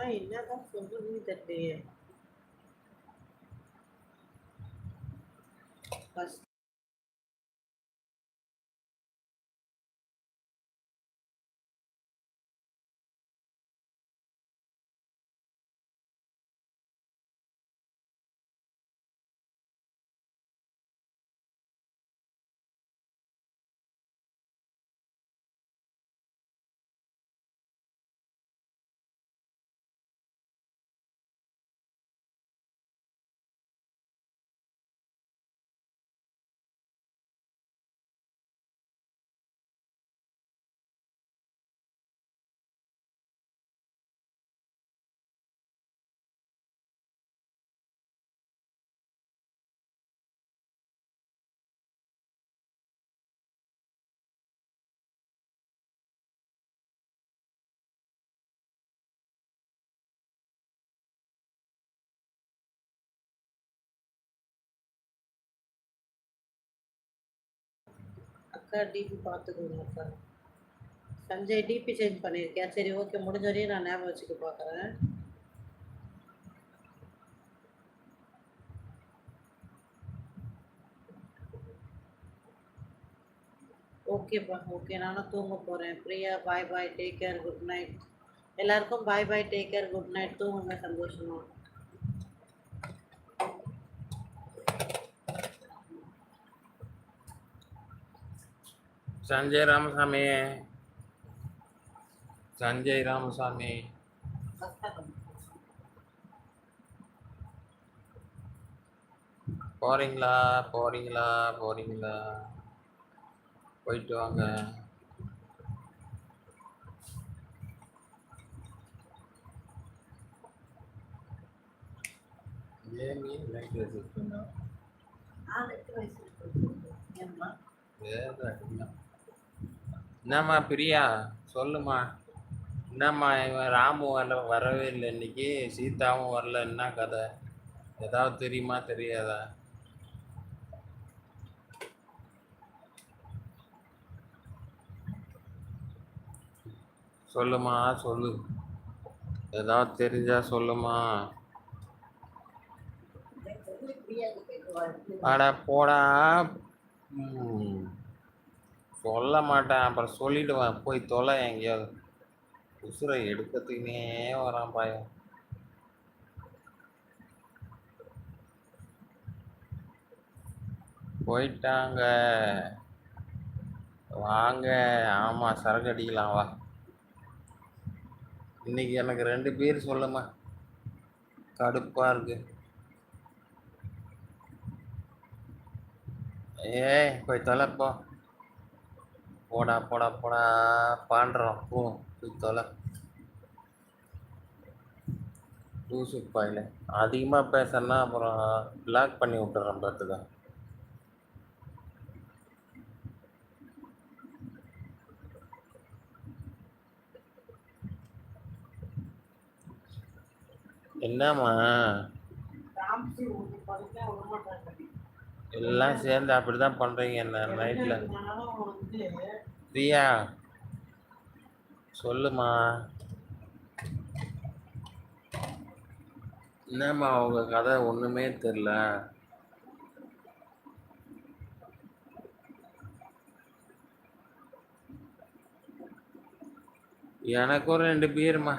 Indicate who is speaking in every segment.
Speaker 1: நான் என்னதான் சொல்றதுன்னு தெரியலையே. ஃபர்ஸ்ட் அக்கா டிபி பார்த்துக்கோங்க அக்கா சஞ்சய் டிபி சேஞ்ச் பண்ணியிருக்கேன் சரி ஓகே முடிஞ்ச வரையும் நான் ஞாபகம் வச்சுக்க பார்க்குறேன் ஓகேப்பா ஓகே நானும் தூங்க போகிறேன் Priya bye bye take care good night எல்லாருக்கும் bye bye take care good night தூங்குங்க சந்தோஷமா
Speaker 2: சஞ்சய் ராமசாமி. சஞ்சய் ராமசாமி. போறீங்களா? போறீங்களா? போறீங்களா? போயிட்டு வாங்க. ஏன் நீ லைட் வச்சுருக்கீங்க
Speaker 1: ஏம்மா?
Speaker 2: என்னம்மா பிரியா? சொல்லுமா என்னம்மா இவன் ராமு வரல வரவே இல்லை இன்னைக்கு. சீதாவும் வரல என்ன கதை? ஏதாவது தெரியுமா தெரியாதா? சொல்லுமா சொல்லு. ஏதாவது தெரிஞ்சா சொல்லுமா அட போடா. சொல்ல மாட்டேன் அப்புறம் சொல்லிடுவேன். போய் தொலை எங்கேயாவது. உசுரை எடுக்கிறதுக்குனே வரான் பாயம் போயிட்டாங்க. வாங்க. ஆமாம் சரக்கு அடிக்கலாம் வா. இன்னைக்கு எனக்கு ரெண்டு பேர் சொல்லுமா. கடுப்பாக இருக்கு. ஏய் போய் தொலைப்போம் போடா போடா போடா. பாண்டுறோம். பூ தொலை. லூசு பாயில். அதிகமாக பேசுனா அப்புறம் பிளாக் பண்ணி விட்டுறோம் பார்த்துக்க. என்னம்மா? எல்லாம் சேர்ந்து அப்படி தான் பண்ணுறீங்க என்ன நைட்டில் பிரியா சொல்லுமா. என்னம்மா உங்க கதை ஒன்றுமே தெரில எனக்கும் ரெண்டு பேருமா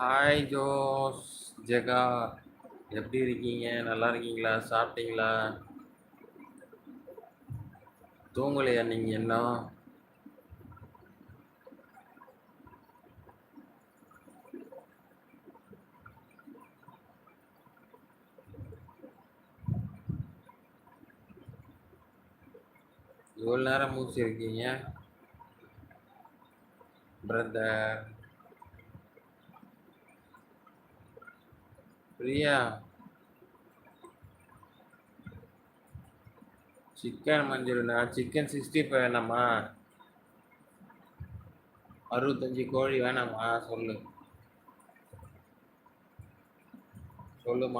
Speaker 2: ஹாய் ஜோஸ் ஜெகா எப்படி இருக்கீங்க? நல்லா இருக்கீங்களா? சாப்பிட்டீங்களா? தூங்கலையா நீங்கள் இன்னும்? இவ்வளோ நேரம் மூச்சு இருக்கீங்க? பிரதர் பிரியா சிக்கன் மஞ்சள்னா சிக்கன் சிக்ஸ்டி ஃபைவ் வேணாமா? அறுபத்தஞ்சி கோழி வேணாமா? சொல்லு. சொல்லுமா?